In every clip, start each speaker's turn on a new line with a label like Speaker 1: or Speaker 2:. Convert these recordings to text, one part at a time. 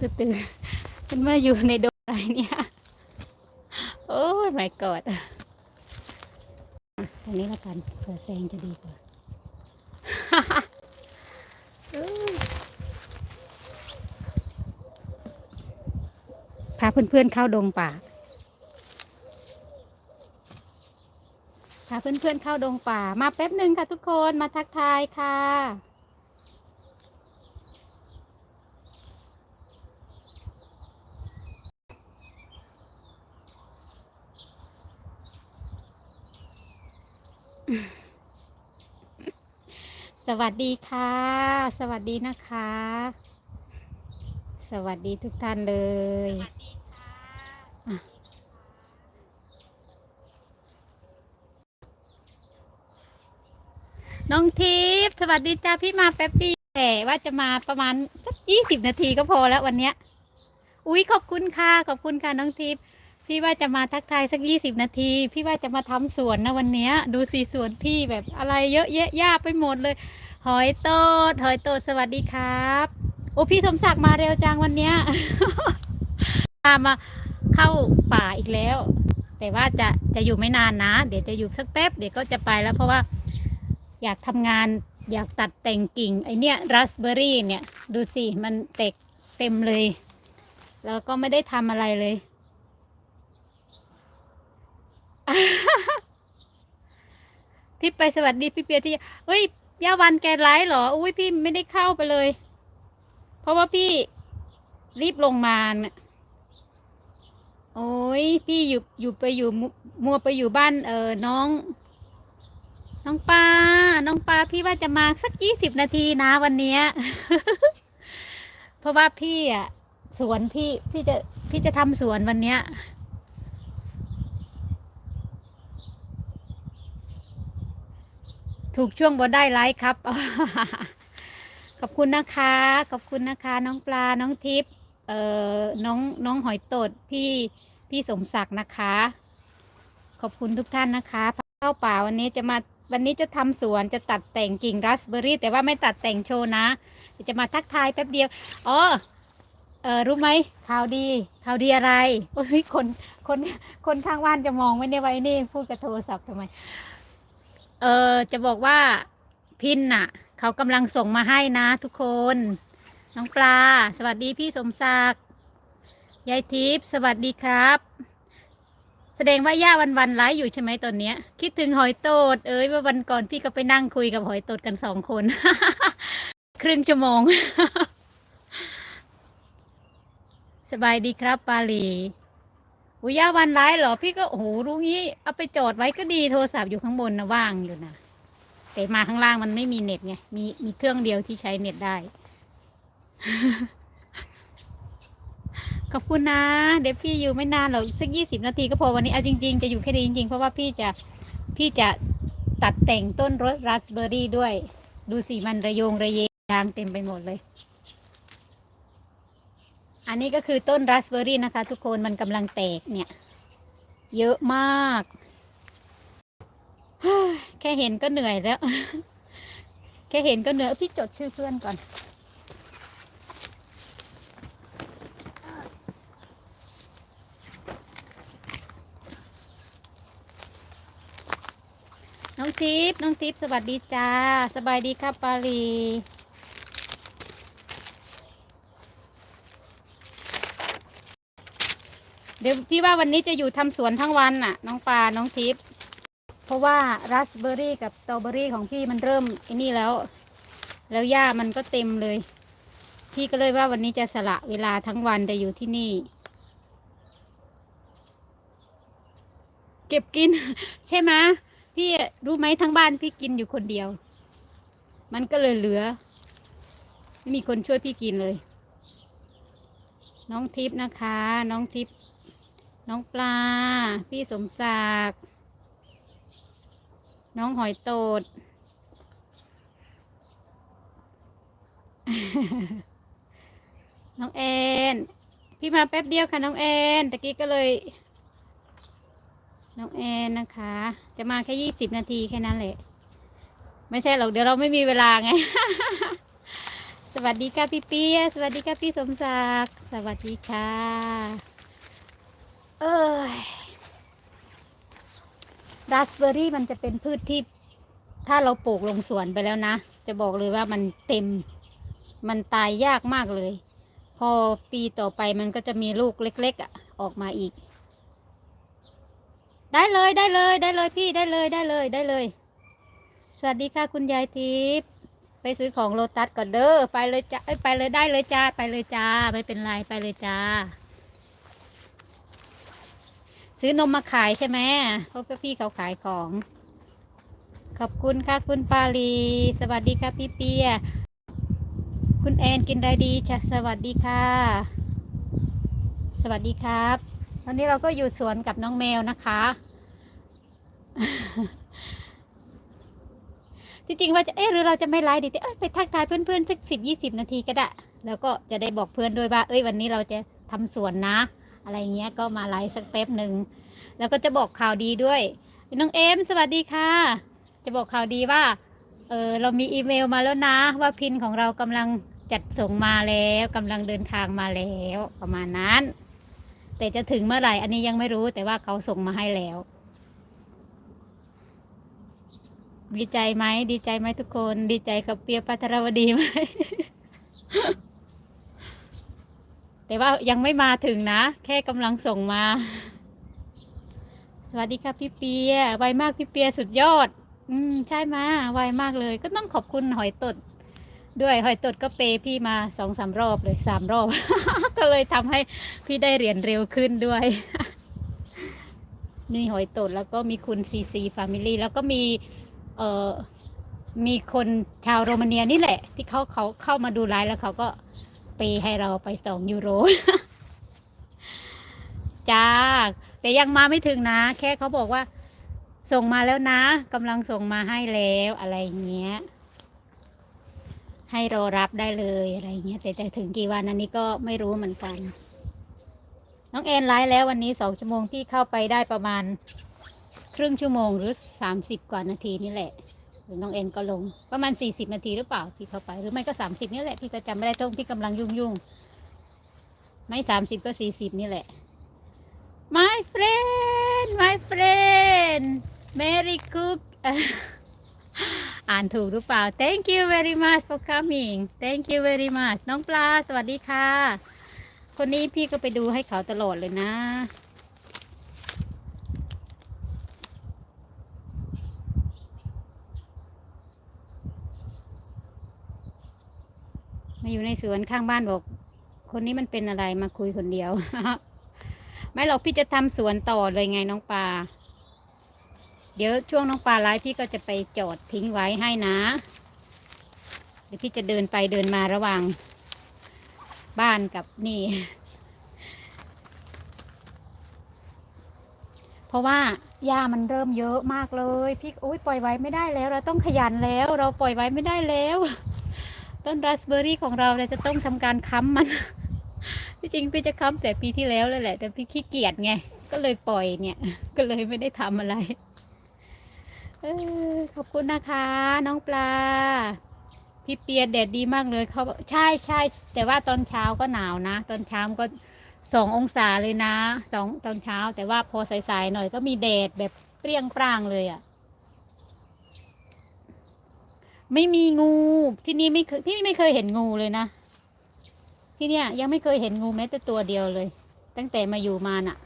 Speaker 1: สตือเป็นมาอยู่ในโดมอะไรเนี่ย โอ้ยไม่กอดตรงนี้ละกันเผื่อแซงจะดีกว่าพาเพื่อนๆเข้าดงป่า พาเพื่อนๆเข้าดงป่า มาแป๊บหนึ่งค่ะทุกคน มาทักทายค่ะ สวัสดีค่ะ สวัสดีนะคะ สวัสดีทุกท่านเลยอะน้องทิพย์สวัสดีจ้าพี่มาแป๊บเดียวแต่ว่าจะมาประมาณสักยี่สิบนาทีก็พอแล้ววันเนี้ย อุ้ยขอบคุณค่ะ ขอบคุณค่ะน้องทิพย์ พี่ว่าจะมาทักทายสักยี่สิบนาที พี่ว่าจะมาทำสวนนะวันนี้ดูสิสวนพี่แบบอะไรเยอะแยะยากไปหมดเลย หอยโตดหอยโตดสวัสดีครับ โอ้พี่สมศักดิ์มาเร็วจังวันเนี้ยพามาเข้าป่าอีกแล้ว แต่ว่าจะจะอยู่ไม่นานนะ เดี๋ยวจะอยู่สักแป๊บเดี๋ยวก็จะไปแล้วเพราะว่า อยากทำงานอยากตัดแต่งกิ่งไอเนี้ยราสเบอรี่เนี่ย ดูสิมันเต็กเต็มเลย แล้วก็ไม่ได้ทำอะไรเลย ที่ไปสวัสดีพี่เปียที่เฮ้ยย่าวันแกไลฟ์เหรอ อุ้ยพี่ไม่ได้เข้าไปเลย เพราะว่าพี่รีบลงมาเนี่ยโอ้ยพี่อยู่อยู่ไปอยู่มัวมัวไปอยู่บ้านเออน้อง น้องปลาน้องปลาพี่ว่าจะมาสักยี่สิบนาทีนะวันเนี้ยเพราะว่าพี่อะสวนพี่พี่จะพี่จะทำสวนวันเนี้ย ถูกช่วงบ่ได้ไลฟ์ครับ ขอบคุณนะคะ ขอบคุณนะคะ น้องปลา น้องทิพย์เอ่อ น้องน้องหอยตดพี่พี่สมศักดิ์นะคะ ขอบคุณทุกท่านนะคะเข้าป่าวันนี้จะมาวันนี้จะทำสวนจะตัดแต่งกิ่งราสเบอรี่ แต่ว่าไม่ตัดแต่งโชว์นะจะมาทักทายแป๊บเดียวอ๋อเออรู้ไหมข่าวดีข่าวดีอะไรโอ้ยคนคนคนข้างบ้านจะมองไม่ได้ไว้นี่พูดกับโทรศัพท์ทำไม เออจะบอกว่าพินน่ะ เขากำลังส่งมาให้นะทุกคน น้องปลา สวัสดีพี่สมศักดิ์ยายทิพย์สวัสดีครับ แสดงว่าย่าวันวันไลฟ์อยู่ใช่ไหมตอนเนี้ย คิดถึงหอยโตด เอ้ยว่าวันก่อนพี่ก็ไปนั่งคุยกับหอยโตดกันสองคน ครึ่งชั่วโมง สบายดีครับปาลี อุยย่าวันไลฟ์เหรอ พี่ก็โอ้โหรู้งี้ เอาไปจอดไว้ก็ดีโทรศัพท์อยู่ข้างบนนะว่างอยู่นะแต่มาข้างล่างมันไม่มีเน็ตไงมีมีเครื่องเดียวที่ใช้เน็ตได้ ขอบคุณนะ เดี๋ยวพี่อยู่ไม่นานหรอกอีกสักยี่สิบนาทีก็พอวันนี้เอาจริง ๆ จะอยู่แค่นี้จริงๆ เพราะว่าพี่จะพี่จะตัดแต่งต้นรสราสเบอร์รี่ด้วย ดูสิมันระโยงระเยยางเต็มไปหมดเลย อันนี้ก็คือต้นราสเบอร์รี่นะคะ ทุกคนมันกำลังแตกเนี่ย เยอะมาก แค่เห็นก็เหนื่อยแล้ว แค่เห็นก็เหนื่อยพี่จดชื่อเพื่อนก่อน น้องทิพย์น้องทิพย์สวัสดีจ้า สบายดีครับปาลี เดี๋ยวพี่ว่าวันนี้จะอยู่ทำสวนทั้งวันน่ะ น้องปลาน้องทิพย์เพราะว่าราสเบอร์รี่กับสตรอเบอร์รี่ของพี่มันเริ่มไอ้นี่แล้ว แล้วหญ้ามันก็เต็มเลย พี่ก็เลยว่าวันนี้จะสละเวลาทั้งวันจะอยู่ที่นี่ เก็บกิน ใช่ไหมพี่รู้ไหมทั้งบ้านพี่กินอยู่คนเดียว มันก็เลยเหลือ ไม่มีคนช่วยพี่กินเลย น้องทิพย์นะคะ น้องทิพย์ น้องปลา พี่สมศักดิ์น้องหอยโตด น้องแอน พี่มาแป๊บเดียวค่ะน้องแอนตะกี้ก็เลย น้องแอนนะคะ จะมาแค่ยี่สิบนาทีแค่นั้นแหละ ไม่ใช่หรอกเดี๋ยวเราไม่มีเวลาไง สวัสดีค่ะพี่เปียสวัสดีค่ะพี่สมศักดิ์ สวัสดีค่ะ เอ้ยราสเบอร์รี่มันจะเป็นพืชที่ ถ้าเราปลูกลงสวนไปแล้วนะ จะบอกเลยว่ามันเต็ม มันตายยากมากเลย พอปีต่อไปมันก็จะมีลูกเล็กๆอะ ออกมาอีก ได้เลยได้เลย ได้เลยพี่ได้เลยได้เลยได้เลย สวัสดีค่ะคุณยายทิพย์ไปซื้อของโลตัสก่อนเด้อไปเลยจ้าไปเลยได้เลยจ้าไปเลยจ้าไม่เป็นไรไปเลยจ้า ซื้อนมมาขายใช่ไหมเพราะพี่เขาขายของ ขอบคุณค่ะคุณปาลี สวัสดีค่ะพี่เปีย คุณแอนกินอะไรดีจ้ะสวัสดีค่ะ สวัสดีครับตอนนี้เราก็อยู่สวนกับน้องแมวนะคะ ที่จริงว่าจะเอ๊ะหรือเราจะไม่ไลฟ์ดีแต่เอ้ยไปทักทายเพื่อนๆสักสิบยี่สิบนาทีก็ได้ แล้วก็จะได้บอกเพื่อนด้วยว่า เอ้ยวันนี้เราจะทำสวนนะ อะไรเงี้ยก็มาไลฟ์สักแป๊บหนึ่งแล้วก็จะบอกข่าวดีด้วยน้องเอมสวัสดีค่ะ จะบอกข่าวดีว่าเออเรามีอีเมลมาแล้วนะ ว่าพินของเรากำลังจัดส่งมาแล้วกำลังเดินทางมาแล้วประมาณนั้น แต่จะถึงเมื่อไหร่อันนี้ยังไม่รู้แต่ว่าเขาส่งมาให้แล้วดีใจไหมดีใจไหมทุกคน ดีใจกับเปียปัทรวดีไหม แต่ว่ายังไม่มาถึงนะ แค่กำลังส่งมา สวัสดีค่ะพี่เปียไวมากพี่เปียสุดยอด อืมใช่มาไวมากเลย ก็ต้องขอบคุณหอยตด ด้วยหอยตดก็เปย์พี่มาสองสามรอบเลยสามรอบ ก็เลยทำให้พี่ได้เรียญเร็วขึ้นด้วยมีหอยตดแล้วก็มีคุณซีซีฟามิลี่แล้วก็มีเอ่อมีคนชาวโรมาเนียนี่แหละ ที่เขาเขาเข้ามาดูไลฟ์แล้วเขาก็ เปย์ให้เราไปสองยูโรจ้าแต่ยังมาไม่ถึงนะ แค่เขาบอกว่า ส่งมาแล้วนะกำลังส่งมาให้แล้วอะไรเงี้ย ให้รอรับได้เลยอะไรเงี้ยแต่จะถึงกี่วันอันนี้ก็ไม่รู้เหมือนกัน น้องแอนไลฟ์แล้ววันนี้สองชั่วโมงที่เข้าไปได้ประมาณ ครึ่งชั่วโมงหรือสามสิบกว่านาทีนี่แหละ หรือน้องเอ็นก็ลง ประมาณสี่สิบนาทีหรือเปล่าที่เข้าไป หรือไม่ก็สามสิบนี่แหละ พี่ก็จำไม่ได้ต้องพี่กำลังยุ่งยุ่งๆไม่สามสิบก็สี่สิบนี่แหละ my friend my friend Merry Cook อ่านถูกหรือเปล่า thank you very much for coming thank you very much น้องปลา สวัสดีค่ะ คนนี้พี่ก็ไปดูให้เขาตลอดเลยนะ มาอยู่ในสวนข้างบ้านบอก คนนี้มันเป็นอะไรมาคุยคนเดียว ไม่หรอกพี่จะทำสวนต่อเลยไงน้องปลาเดี๋ยวช่วงน้องปลาไลฟ์พี่ก็จะไปจอดทิ้งไว้ให้นะ เดี๋ยวพี่จะเดินไปเดินมาระหว่างบ้านกับนี่ เพราะว่าหญ้ามันเริ่มเยอะมากเลย พี่โอ้ยปล่อยไว้ไม่ได้แล้ว เราต้องขยันแล้ว เราปล่อยไว้ไม่ได้แล้ว ต้นราสเบอรี่ของเราเราจะต้องทำการค้ำมันที่จริงพี่จะค้ำแต่ปีที่แล้วเลยแหละ แต่พี่ขี้เกียจไง ก็เลยปล่อยเนี่ย ก็เลยไม่ได้ทำอะไรออขอบคุณนะคะ น้องปลา พี่เปียแดดดีมากเลยเขาใช่ใช่แต่ว่าตอนเช้าก็หนาวนะ ตอนเช้าก็สององศาเลยนะสองตอนเช้า แต่ว่าพอสายๆหน่อยก็มีแดดแบบเปรี้ยงปร้างเลยอะ่ะ ไม่มีงูที่นี่ไม่เคยที่นี่ไม่เคยเห็นงูเลยนะ ที่เนี่ยยังไม่เคยเห็นงูแม้แต่ตัวเดียวเลย ตั้งแต่มาอยู่มาน่ะ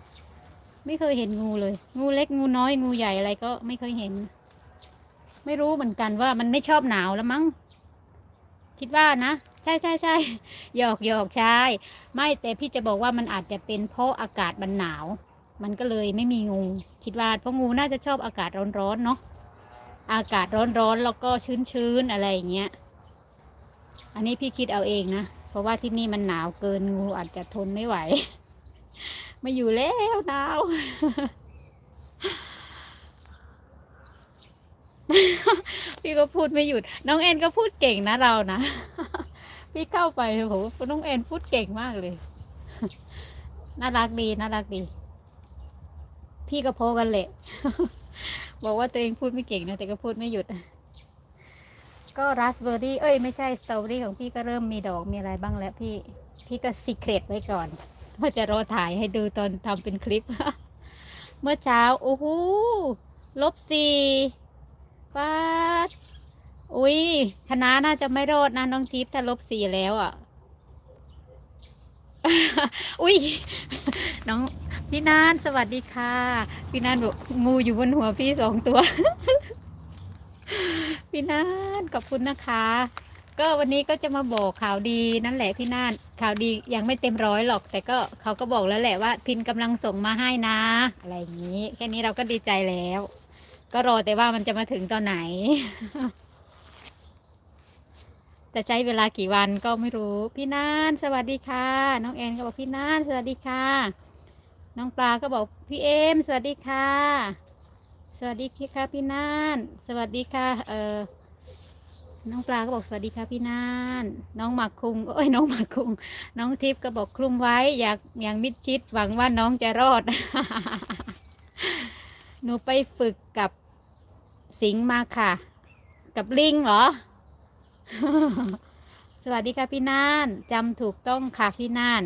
Speaker 1: ไม่เคยเห็นงูเลย งูเล็กงูน้อยงูใหญ่อะไรก็ไม่เคยเห็น ไม่รู้เหมือนกันว่ามันไม่ชอบหนาวแล้วมั้งคิดว่านะใช่ใช่ใช่หยอกหยอกใช่ไม่แต่พี่จะบอกว่ามันอาจจะเป็นเพราะอากาศมันหนาว มันก็เลยไม่มีงู คิดว่าเพราะงูน่าจะชอบอากาศร้อนๆเนาะ อากาศร้อนๆแล้วก็ชื้นๆอะไรอย่างเงี้ย อันนี้พี่คิดเอาเองนะ เพราะว่าที่นี่มันหนาวเกินงูอาจจะทนไม่ไหว ไม่อยู่แล้วหนาวพี่ก็พูดไม่หยุด น้องแอนก็พูดเก่งนะเรานะ พี่เข้าไปโหน้องแอนพูดเก่งมากเลย น่ารักดี น่ารักดี พี่ก็โพกันแหละ บอกว่าตัวเองพูดไม่เก่งนะ แต่ก็พูดไม่หยุด ก็ราสเบอร์รี่ เอ้ยไม่ใช่สตรอเบอรี่ของพี่ก็เริ่มมีดอกมีอะไรบ้างแล้วพี่พี่ก็ซีเครตไว้ก่อนว่าจะรอถ่ายให้ดูตอนทำเป็นคลิป เมื่อเช้า โอ้โหลบสี่ป้าดอุ้ยคณะน่าจะไม่รอดนะน้องทิพย์ถ้าลบสี่แล้วอะ อุ้ยน้องพี่นานสวัสดีค่ะ พี่นานบอกงูอยู่บนหัวพี่สองตัว พี่นานขอบคุณนะคะ ก็วันนี้ก็จะมาบอกข่าวดีนั่นแหละพี่นานข่าวดียังไม่เต็มร้อยหรอก แต่ก็เขาก็บอกแล้วแหละว่า พินกำลังส่งมาให้นะ อะไรอย่างนี้ แค่นี้เราก็ดีใจแล้ว ก็รอแต่ว่ามันจะมาถึงตอนไหน จะใช้เวลากี่วันก็ไม่รู้ พี่นานสวัสดีค่ะ น้องแอนก็บอกพี่นานสวัสดีค่ะ น้องปลาก็บอกพี่เอมสวัสดีค่ะ สวัสดีค่ะพี่นานสวัสดีค่ะ เออน้องปลาก็บอกสวัสดีค่ะพี่นาน น้องหมากคุงโอ้ยน้องหมากคุง น้องทิพย์ก็บอกคลุมไว้ อยากอย่างมิดชิดหวังว่าน้องจะรอด หนูไปฝึกกับสิงห์มาค่ะ กับลิงเหรอ สวัสดีค่ะพี่น่านจำถูกต้องค่ะพี่น่าน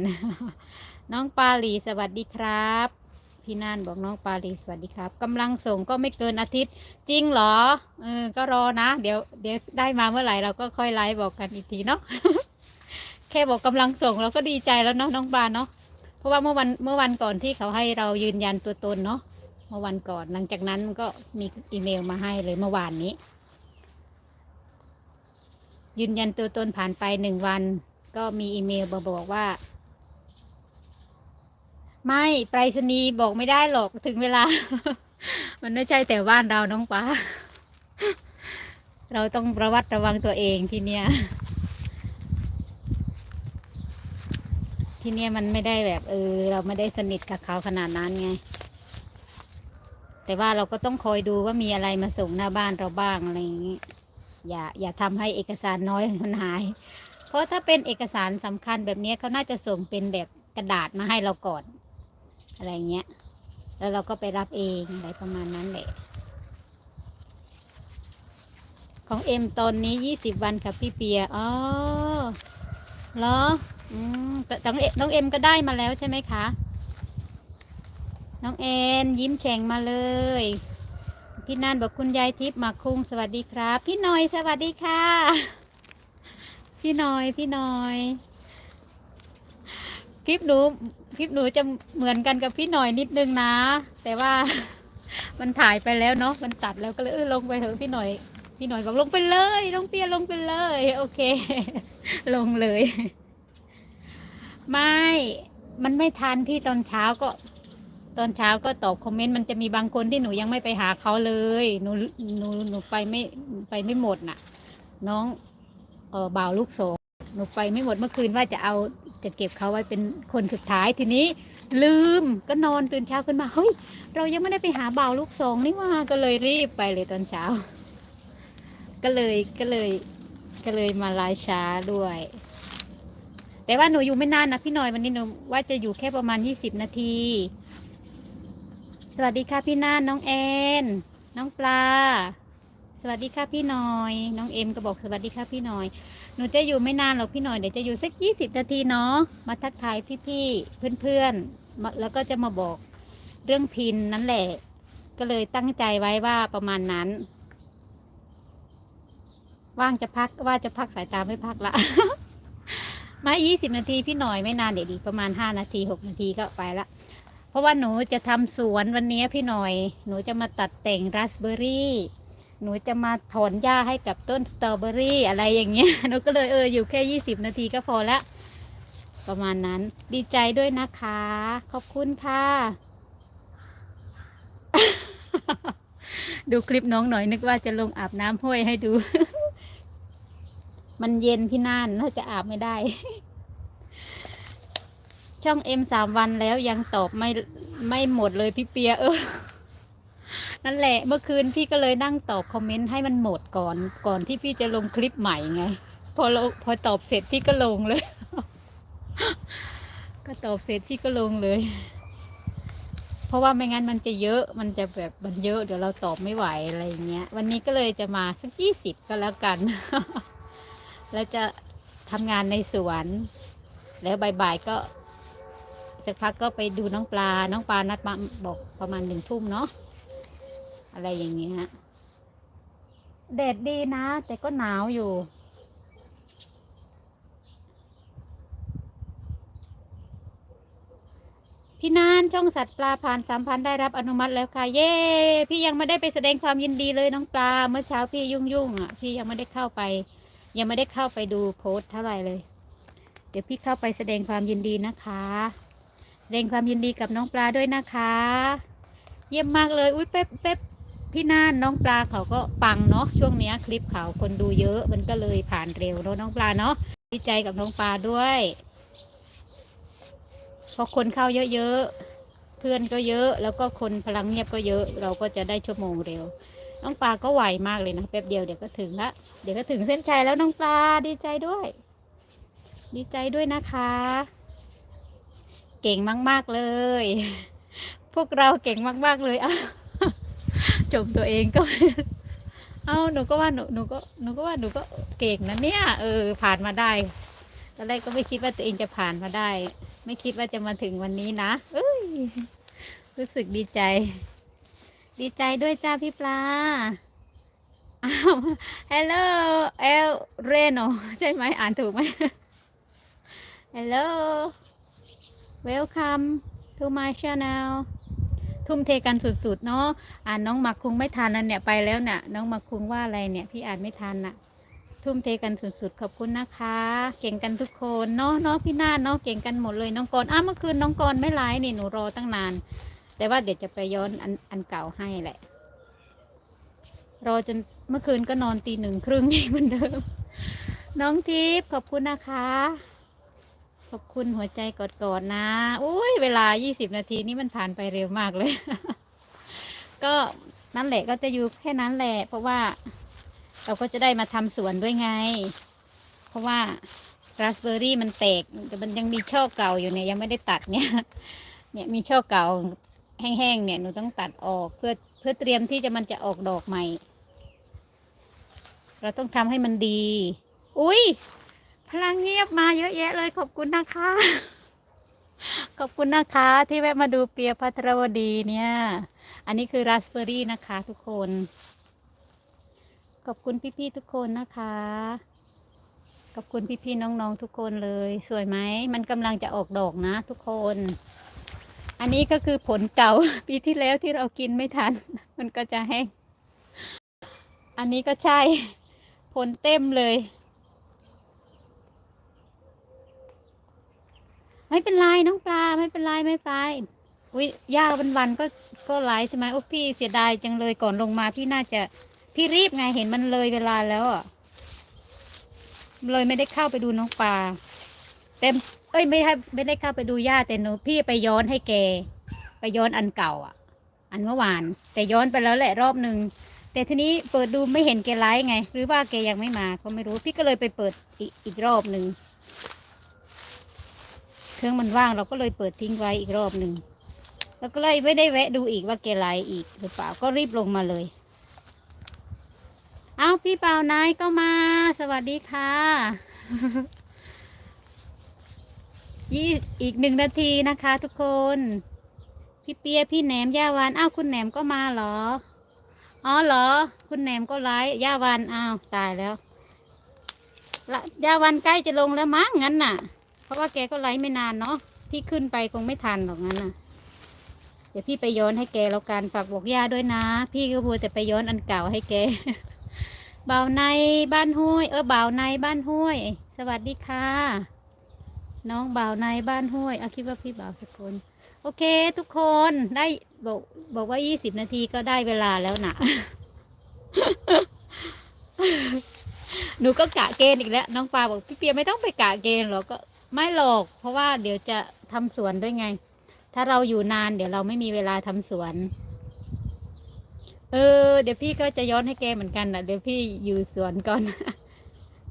Speaker 1: น้องปาลีสวัสดีครับ พี่น่านบอกน้องปาลีสวัสดีครับกำลังส่งก็ไม่เกินอาทิตย์จริงเหรอเออก็รอนะ เดี๋ยวเดี๋ยวได้มาเมื่อไหร่เราก็ค่อยไลฟ์บอกกันอีกทีเนาะแค่บอกกำลังส่งเราก็ดีใจแล้วเนาะน้องปาเนาะเพราะว่าเมื่อวันเมื่อวันก่อนที่เขาให้เรายืนยันตัวตนเนาะเมื่อวันก่อนหลังจากนั้นก็มีอีเมลมาให้เลยเมื่อวานนี้ ยืนยันตัวตนผ่านไปหนึ่งวัน ก็มีอีเมลมาบอกว่า ไม่ไปรษณีย์บอกไม่ได้หรอกถึงเวลา มันไม่ใช่แต่บ้านเราน้องป้า เราต้องระวัดระวังตัวเองทีเนี้ยทีเนี้ยมันไม่ได้แบบเออ เราไม่ได้สนิทกับเขาขนาดนั้นไง แต่ว่าเราก็ต้องคอยดูว่ามีอะไรมาส่งหน้าบ้านเราบ้างอะไรอย่างนี้ อย่าอย่าทำให้เอกสารน้อยมันหาย เพราะถ้าเป็นเอกสารสำคัญแบบนี้เขาน่าจะส่งเป็นแบบกระดาษมาให้เราก่อน อะไรเงี้ย แล้วเราก็ไปรับเองอะไรประมาณนั้นแหละ ของเอ็มตอนนี้ยี่สิบวันค่ะพี่เปีย อ๋อเหรอ อืมแต่น้องเอน้องเอ็มก็ได้มาแล้วใช่ไหมคะ น้องเอ็นยิ้มแฉ่งมาเลย พี่นันบอกคุณยายทิพย์มาคุงสวัสดีครับ พี่หน่อยสวัสดีค่ะ พี่หน่อยพี่หน่อย คลิปหนูคลิปหนูจะเหมือนกันกับพี่หน่อยนิดนึงนะ แต่ว่ามันถ่ายไปแล้วเนาะมันตัดแล้วก็เลยเออลงไปเถอะพี่หน่อย พี่หน่อยบอกลงไปเลยลงเปียลงไปเลย โอเค ลงเลย ไม่ มันไม่ทันที่ตอนเช้าก็ ตอนเช้าก็ตอบคอมเมนต์มันจะมีบางคนที่หนูยังไม่ไปหาเขาเลยหนูหนูหนูไปไม่ไปไม่หมดน่ะ น้องเออบ่าวลูกโสงหนูไปไม่หมดเมื่อคืนว่าจะเอาจะเก็บเขาไว้เป็นคนสุดท้ายทีนี้ ลืมก็นอนตื่นเช้าขึ้นมาเฮ้ยเรายังไม่ได้ไปหาบ่าวลูกสองนี่ว่าก็เลยรีบไปเลยตอนเช้า ก็เลยก็เลยก็เลยมาไลฟ์ช้าด้วย แต่ว่าหนูอยู่ไม่นานนะพี่หน่อยวันนี้หนูว่าจะอยู่แค่ประมาณยี่สิบนาที สวัสดีค่ะพี่น่านน้องแอนน้องปลา สวัสดีค่ะพี่หน่อย น้องเอ็มก็บอกสวัสดีค่ะพี่หน่อย หนูจะอยู่ไม่นานหรอกพี่หน่อยเดี๋ยวจะอยู่สักยี่สิบนาทีเนาะมาทักทายพี่ๆเพื่อนๆแล้วก็จะมาบอกเรื่องพินนั่นแหละ ก็เลยตั้งใจไว้ว่าประมาณนั้น ว่างจะพักว่าจะพักสายตาไม่พักละมายี่สิบนาทีพี่หน่อยไม่นานเดี๋ยวอีประมาณห้านาทีหกนาทีก็ไปละ ราะว่าหนูจะทำสวนวันนี้พี่หน่อย หนูจะมาตัดแต่งราสเบอร์รี่ หนูจะมาถอนหญ้าให้กับต้นสตรอเบอรี่อะไรอย่างเงี้ย หนูก็เลยเอออยู่แค่ยี่สิบนาทีก็พอละ ประมาณนั้น ดีใจด้วยนะคะ ขอบคุณค่ะ ดูคลิปน้องหน่อยนึกว่าจะลงอาบน้ำห้วยให้ดู มันเย็นที่น่านน่าจะอาบไม่ได้ ช่องเอ็มสามวันแล้วยังตอบไม่ไม่หมดเลยพี่เปียเออนั่นแหละเมื่อคืนพี่ก็เลยนั่งตอบคอมเมนต์ให้มันหมดก่อนก่อนที่พี่จะลงคลิปใหม่ไง พอลงพอตอบเสร็จพี่ก็ลงเลย ก็ตอบเสร็จพี่ก็ลงเลย เพราะว่าไม่งั้นมันจะเยอะมันจะแบบมันเยอะเดี๋ยวเราตอบไม่ไหวอะไรเงี้ย วันนี้ก็เลยจะมาสักยี่สิบก็แล้วกัน แล้วจะทำงานในสวน แล้วบ่ายๆก็ สักพักก็ไปดูน้องปลา น้องปลานัดมาบอกประมาณหนึ่งทุ่มเนาะ อะไรอย่างเงี้ยแดดดีนะ แต่ก็หนาวอยู่ พี่นานช่องสัตว์ปลาผ่านสามพันได้รับอนุมัติแล้วค่ะ เย้ พี่ยังไม่ได้ไปแสดงความยินดีเลยน้องปลา เมื่อเช้าพี่ยุ่งยุ่งอะ พี่ยังไม่ได้เข้าไป ยังไม่ได้เข้าไปดูโพสต์เท่าไหร่เลย เดี๋ยวพี่เข้าไปแสดงความยินดีนะคะ แสดงความยินดีกับน้องปลาด้วยนะคะ เยี่ยมมากเลย อุ้ยเป๊บเป๊บพี่นานน้องปลาเขาก็ปังเนาะช่วงเนี้ยคลิปเขาคนดูเยอะมันก็เลยผ่านเร็วเนาะน้องปลาเนาะดีใจกับน้องปลาด้วยพอคนเข้าเยอะๆเพื่อนก็เยอะ แล้วก็คนพลังเงียบก็เยอะ เราก็จะได้ชั่วโมงเร็ว น้องปลาก็ไหวมากเลยนะแป๊บเดียวเดี๋ยวก็ถึงละเดี๋ยวก็ถึงเส้นชัยแล้วน้องปลาดีใจด้วย ดีใจด้วยนะคะ เก่งมาก ๆ เลย พวกเราเก่งมาก ๆ เลยอะชมตัวเองก็ เอาหนูก็ว่าหนูหนูก็หนูก็ว่าหนูก็เก่งนะเนี่ย เออ ผ่านมาได้ตอนแรกก็ไม่คิดว่าตัวเองจะผ่านมาได้ ไม่คิดว่าจะมาถึงวันนี้นะเอ้ย รู้สึกดีใจ ดีใจด้วยจ้าพี่ปลาอ้าว hello el reno ใช่ไหมอ่านถูกไหม hello welcome to my channel ทุ่มเทกันสุดๆเนาะ อ่านน้องมักคุงไม่ทันนั่นเนี่ยไปแล้วเนี่ยน้องมักคุงว่าอะไรเนี่ยพี่อ่านไม่ทันน่ะ ทุ่มเทกันสุดๆขอบคุณนะคะ เก่งกันทุกคนเนาะเนาะพี่นาเนาะเก่งกันหมดเลยน้องกรอ้าวเมื่อคืนน้องกรณ์ไม่ไลฟ์นี่หนูรอตั้งนาน แต่ว่าเดี๋ยวจะไปย้อนอันอันเก่าให้แหละ รอจนเมื่อคืนก็นอนตีหนึ่งครึ่งนี่เหมือนเดิม น้องทิพย์ขอบคุณนะคะ อบคุณหัวใจกอดๆนะ อุ้ยเวลา 20 นาทีนี่มันผ่านไปเร็วมากเลย ก็นั่นแหละก็จะอยู่แค่นั้นแหละ เพราะว่าเราก็จะได้มาทำสวนด้วยไง เพราะว่าราสเบอร์รี่มันแตกแต่มันยังมีช่อเก่าอยู่เนี่ยยังไม่ได้ตัดเนี่ย เนี่ยมีช่อเก่าแห้งๆเนี่ยหนูต้องตัดออกเพื่อเพื่อเตรียมที่จะมันจะออกดอกใหม่ เราต้องทำให้มันดี อุ้ย ลังเงียบมาเยอะแยะเลยขอบคุณนะคะ ขอบคุณนะคะที่แวะมาดูเปียพัทรวดีเนี่ย อันนี้คือราสเบอร์รี่นะคะทุกคน ขอบคุณพี่ๆทุกคนนะคะ ขอบคุณพี่ๆน้องๆทุกคนเลย สวยไหมมันกำลังจะออกดอกนะ ทุกคน อันนี้ก็คือผลเก่าปีที่แล้วที่เรากินไม่ทัน มันก็จะแห้ง อันนี้ก็ใช่ผลเต็มเลย ไม่เป็นไรน้องปลาไม่เป็นไรไม่เป็นไรอุ้ยย่าวันวันก็ก็ไลฟ์ใช่ไหมโอ้พี่เสียดายจังเลยก่อนลงมาพี่น่าจะพี่รีบไงเห็นมันเลยเวลาแล้วอะเลยไม่ได้เข้าไปดูน้องปลาเต็มเอ้ยไม่ได้ไม่ได้เข้าไปดูย่าแต่หนูพี่ไปย้อนให้แก ไปย้อนอันเก่า อะ อันเมื่อวาน แต่ย้อนไปแล้วแหละรอบหนึ่งแต่ทีนี้เปิดดูไม่เห็นแกไลฟ์ไง หรือว่าแกยังไม่มาก็ไม่รู้ พี่ก็เลยไปเปิดอีกอีกรอบหนึ่ง เครื่องมันว่างเราก็เลยเปิดทิ้งไว้อีกรอบหนึ่งแล้วก็เลยไม่ได้แวะดูอีกว่าแกไลฟ์อีกหรือเปล่าก็รีบลงมาเลยเอาพี่เปล่านายก็มา สวัสดีค่ะยี่อีกหนึ่งนาทีนะคะ ทุกคน พี่เปียพี่แหนมย่าวานอ้าวคุณแหนมก็มาเหรออ๋อเหรอ คุณแหนมก็ไลฟ์ย่าวานอ้าวตายแล้วละย่าวันใกล้จะลงแล้วมั้งงั้นน่ะ เพราะว่าแกก็ไลฟ์ไม่นานเนาะพี่ขึ้นไปคงไม่ทันหรอกงั้นน่ะ เดี๋ยวพี่ไปย้อนให้แกแล้วกันฝากบอกย่าด้วยนะ พี่ก็บัวแต่ไปย้อนอันเก่าให้แกบ่าวในบ้านห้วย เออบ่าวในบ้านห้วย สวัสดีค่ะ น้องบ่าวในบ้านห้วยเอาคิดว่าพี่บ่าวสกลโอเค ทุกคนได้บอกบอกว่ายี่สิบนาทีก็ได้เวลาแล้วนะหนูก็กะเกณฑ์อีกแล้ว น้องปลาบอกพี่เปียไม่ต้องไปกะเกณฑ์หรอกก็ ไม่หรอก เพราะว่าเดี๋ยวจะทำสวนด้วยไง ถ้าเราอยู่นานเดี๋ยวเราไม่มีเวลาทำสวน เออ เดี๋ยวพี่ก็จะย้อนให้แกเหมือนกันนะเดี๋ยวพี่อยู่สวนก่อน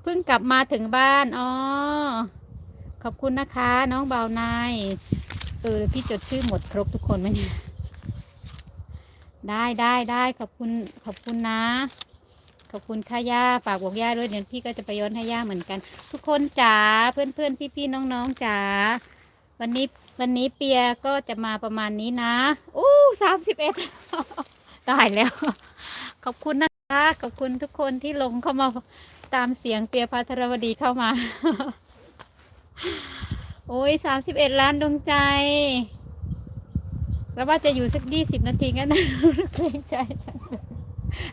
Speaker 1: เพิ่งกลับมาถึงบ้าน อ๋อ ขอบคุณนะคะ น้องเบาวนาย เออพี่จดชื่อหมดครบทุกคนไหมเนี่ย ได้ได้ได้ขอบคุณขอบคุณนะ อบคุณค่ะย่าฝากบอกย่าด้วยเดี๋ยวพี่ก็จะไปย้อนให้ย่าเหมือนกัน ทุกคนจ๋าเพื่อนเพื่อนพี่พี่ๆน้องๆจ๋าวันนี้วันนี้เปียก็จะมาประมาณนี้นะอู้สามสิบเอ็ดตายแล้ว ขอบคุณนะคะขอบคุณทุกคนที่ลงเข้ามาตามเสียงเปียพัทรวดีเข้ามา โอ้ยสามสิบเอ็ดล้านดวงใจ แล้วว่าจะอยู่สักยี่สิบนาทีงั้นนะเกรงใจจัง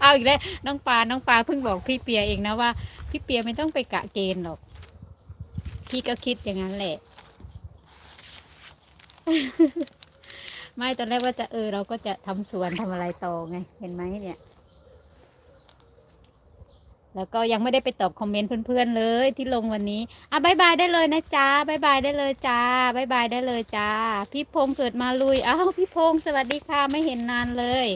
Speaker 1: เอาอีกแล้วน้องปลาน้องปลาเพิ่งบอกพี่เปียเองนะว่า พี่เปียไม่ต้องไปกะเกณฑ์หรอก พี่ก็คิดอย่างนั้นแหละ ไม่ตอนแรกว่าจะเออ เราก็จะทำสวนทำอะไรต่อไง เห็นไหมเนี่ย แล้วก็ยังไม่ได้ไปตอบคอมเมนต์เพื่อนๆเลย ที่ลงวันนี้อะบายบายได้เลยนะจ๊ะบายบายได้เลยจ้าบายบายได้เลยจ้า พี่พงษ์เกิดมาลุยอ้าวพี่พงษ์สวัสดีค่ะไม่เห็นนานเลย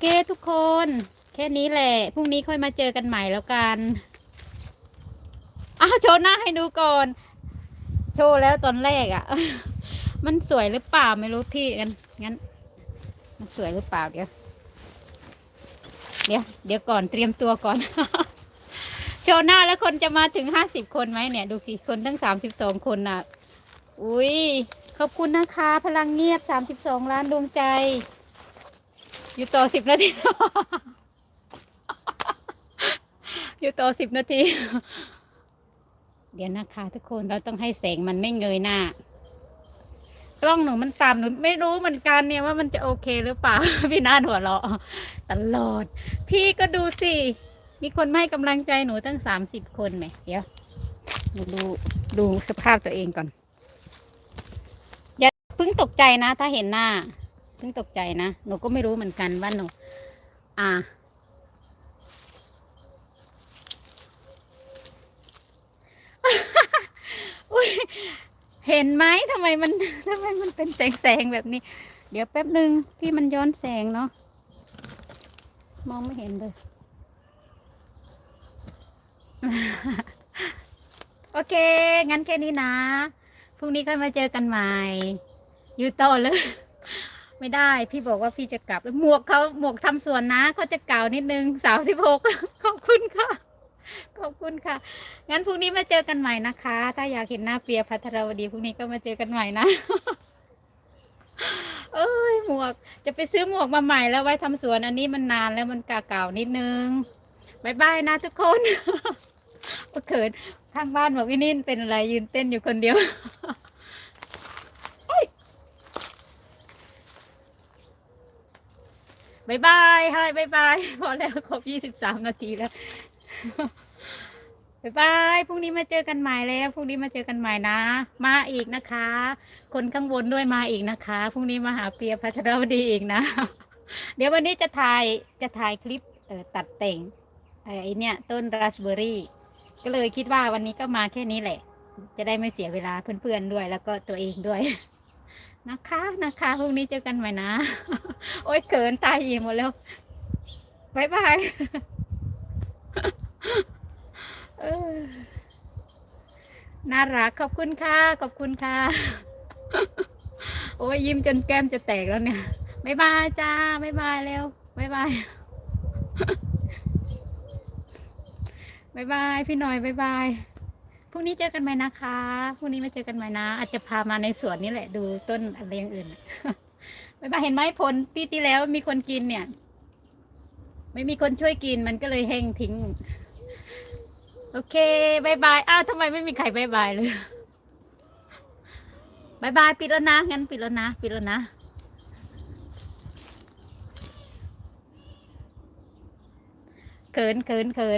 Speaker 1: เคทุกคน แค่นี้แหละ พรุ่งนี้ค่อยมาเจอกันใหม่แล้วกันอ้าวโชว์หน้าให้ดูก่อน โชว์แล้วตอนแรกอะ่ะ มันสวยหรือเปล่าไม่รู้พี่กันงั้น มันสวยหรือเปล่าเดี๋ยว เดี๋ยวเดี๋ยวก่อนเตรียมตัวก่อน โชว์หน้าแล้วคนจะมาถึงห้าสิบคนไหมเนี่ย ดูกี่คนทั้งสามสิบสองคนน่ะ อุ้ยขอบคุณนะคะ พลังเงียบสามสิบสองล้านดวงใจ อยู่ต่อสิบนาที อยู่ต่อสิบนาที เดี๋ยวนะคะ ทุกคนเราต้องให้แสงมันไม่เงยหน้ากล้องหนูมันต่ำหนูไม่รู้เหมือนกันเนี่ยว่ามันจะโอเคหรือเปล่า พี่นาหัวเราะตลอด พี่ก็ดูสิ มีคนให้กำลังใจหนูตั้งสามสิบคนไหมเดี๋ยวหนูดูดูสภาพตัวเองก่อน อย่าเพิ่งตกใจนะถ้าเห็นหน้า เพิ่งตกใจนะ หนูก็ไม่รู้เหมือนกันว่าหนู อ่าอุ๊ยเห็นไหมทำไมมันทำไมมันเป็นแสงแสงแบบนี้ เดี๋ยวแป๊บหนึ่งที่มันย้อนแสงเนาะ มองไม่เห็นเลย โอเค งั้นแค่นี้นะ พรุ่งนี้ค่อยมาเจอกันใหม่ อยู่ต่อเลย ไม่ได้ พี่บอกว่าพี่จะกลับหมวกเขาหมวกทำสวนนะเขาจะเก่านิดนึงสาวสิบหกขอบคุณค่ะ ขอบคุณค่ะ งั้นพรุ่งนี้มาเจอกันใหม่นะคะ ถ้าอยากเห็นหน้าเปียพัทรวดีพรุ่งนี้ก็มาเจอกันใหม่นะ เอ้ยหมวก จะไปซื้อหมวกมาใหม่แล้วไว้ทำสวนอันนี้มันนานแล้วมันเก่าๆนิดนึงบายบายนะทุกคนเขินข้างบ้านบอกวินินเป็นอะไรยืนเต้นอยู่คนเดียว โอ๊ย บายบายให้บายบายพอแล้วครบยี่สิบสามนาทีแล้วบายบายพรุ่งนี้มาเจอกันใหม่แล้วพรุ่งนี้มาเจอกันใหม่นะ มาอีกนะคะ คนข้างบนด้วยมาอีกนะคะพรุ่งนี้มาหาเปียพัทรวดีอีกนะ เดี๋ยววันนี้จะถ่ายจะถ่ายคลิปเอ่อตัดแต่งไอ้เนี่ยต้นราสเบอร์รี่ก็เลยคิดว่าวันนี้ก็มาแค่นี้แหละ จะได้ไม่เสียเวลาเพื่อนๆด้วย แล้วก็ตัวเองด้วย นะคะนะคะพรุ่งนี้เจอกันใหม่นะ โอ๊ยเกินตายอีกหมดแล้วบายบายน่ารักขอบคุณค่ะขอบคุณค่ะ โอ้ยยิ้มจนแก้มจะแตกแล้วเนี่ยบายบายจ้าบายบายเร็วบายบายบายบายพี่หน่อยบายบาย รุ่งนี้เจอกันใหมนะคะ พรุ่งนี้มาเจอกันใหมนะ อาจจะพามาในสวนนี่แหละ ดูต้นอะไรอย่างอื่นบายบายเห็นไหมผลปีที่แล้วมีคนกินเนี่ย ไม่มีคนช่วยกินมันก็เลยแห้งทิ้ง โอเคบายบายอ้าวทำไมไม่มีใครบายบายเลยบายบายปิดแล้วนะ งั้นปิดแล้วนะ ปิดแล้วนะเขินเขินเขิน